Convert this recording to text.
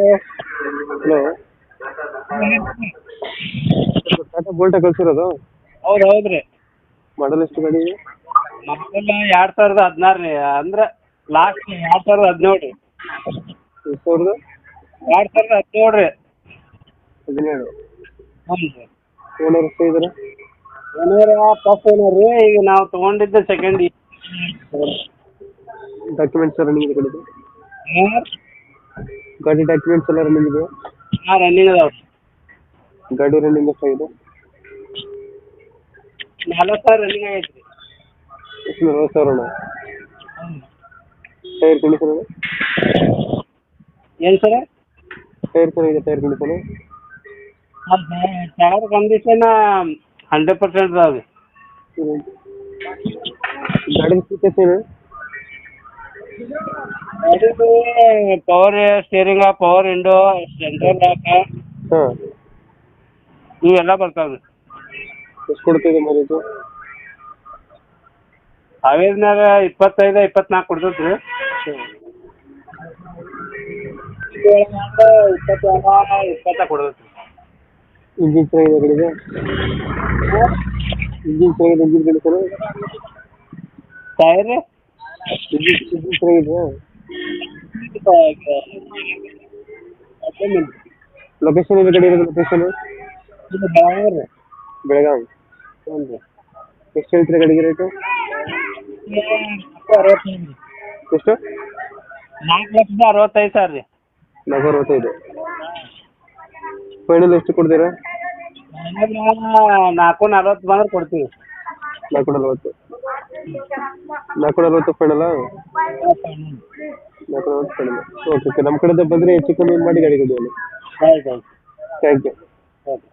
hello? Hello Tata bolt ಕಳ್ಸಿರೋದು? ಹೌದು ಹೌದ್ರಿ ಮಾಡಲ್ ಎಷ್ಟು ಗಾಡಿ ಮೊದಲ ಎರಡು ಸಾವಿರದ ಹದಿನಾರು ರೀ. ಅಂದ್ರೆ ಲಾಸ್ಟ್ ಎರಡು ಸಾವಿರದ ಹದಿನೇಳು ರೀ. ಎಷ್ಟು ಸಾವಿರದ? ಎರಡು ಸಾವಿರದ ಹದಿನೇಳು ರೀ. ಹದಿನೇಳು. ಹ್ಞೂ ರೀ. ಓನರ್ ಎಷ್ಟು ಇದ್ದಾರೆ ಓನರ್ ಫಸ್ಟ್ ಓನರ್ ರೀ. ಈಗ ನಾವು ತಗೊಂಡಿದ್ದ ಸೆಕೆಂಡ್ ಡಾಕ್ಯುಮೆಂಟ್ಸ್ ರನ್ನಿಂಗ್ ಇದೆ ಗಾಡಿದು ಗಾಡಿ ಡಾಕ್ಯುಮೆಂಟ್ಸ್ ಎಲ್ಲ ರನ್ನಿಂಗ್ ಇದೆ ಹಾಂ ರನ್ನಿಂಗ್ ಅದಾವೆ. ಗಾಡಿ ರನ್ನಿಂಗ್ ಎಷ್ಟಾಗಿದೆ ನಲ್ವತ್ತು ಸಾವಿರ ರನ್ನಿಂಗ್ ಆಗೈತೆ ರೀ. ಎಷ್ಟು ನಲ್ವತ್ತು ಸಾವಿರ ಟೈರ್ ಕಂಡೀಷನ್ ಇದೆ ಏನು ಸರ್? ಟೈರ್ ಚೆನ್ನಾಗಿದೆ tyre condition tyre condition hundred percent ಅದಾವೆ ಗಾಡಿ ಫೀಚರ್ಸ್ ಏನು power steering power window central lock ಹಾಂ. ಇವೆಲ್ಲ ಬರ್ತಾವೆ ರೀ ಎಷ್ಟು ಕೊಡ್ತಿದೆ ಮೈಲೇಜು ಹಾವೇರಿನಾಗ ಇಪ್ಪತ್ತೈದು ಇಪ್ಪತ್ನಾಲ್ಕು ಕೊಡ್ತೈತೆ ರೀ ಇಪ್ಪತ್ತೆರಡು ಇಪ್ಪತ್ತ ಕೊಡ್ತೈತೆ ಇಂಜಿನ್ ಚೆನ್ನಾಗಿದೆ ಗಾಡಿಗೆ ಇಂಜಿನ್ ಚೆನ್ನಾಗಿದೆ ಇಂಜಿನ್ ಟೈರ್ ಇಂಜಿನ್ ಇಂಜಿನ್ ಚೆನ್ನಾಗಿದೆಯಾ ಲೊಕೇಶನ್ ಇದೆ ಗಾಡಿ ಇರೋದು ಲೊಕೇಶನ್ ಬೆಳಗಾವಿ. ಬೆಳಗಾವಿ ಹ್ಞೂ ರೀ ಎಷ್ಟು ಹೇಳ್ತೀರಿ ಗಾಡಿಗೆ ರೇಟು ಅರವತ್ತೈದು ಎಷ್ಟು? ನಾಲ್ಕು ಲಕ್ಷದ ಅರವತ್ತೈದು ಸಾವಿರ ರೀ ನಾಲ್ಕು ಅರವತ್ತೈದು ಫೈನಲ್ ಎಷ್ಟು ಕೊಡ್ತೀರಾ? ನಾಲ್ಕು ನಲ್ವತ್ತು ಬಂದ್ರೆ ಕೊಡ್ತೀವಿ ನಾಲ್ಕು ನಲ್ವತ್ತು. ನಾಲ್ಕು ನಲ್ವತ್ತು ಫೈನಲ್ಲ ನಾಲ್ಕು ನಲ್ವತ್ತು ಓಕೆ ಓಕೆ ನಮ್ಮ ಕಡೆಯಿಂದ ಬಂದರೆ ಹೆಚ್ಚು ಕಮ್ಮಿ ಮಾಡಿ ಗಾಡಿ ಕೊಡಿ ಆಯ್ತು ಆಯ್ತು. Thank you okay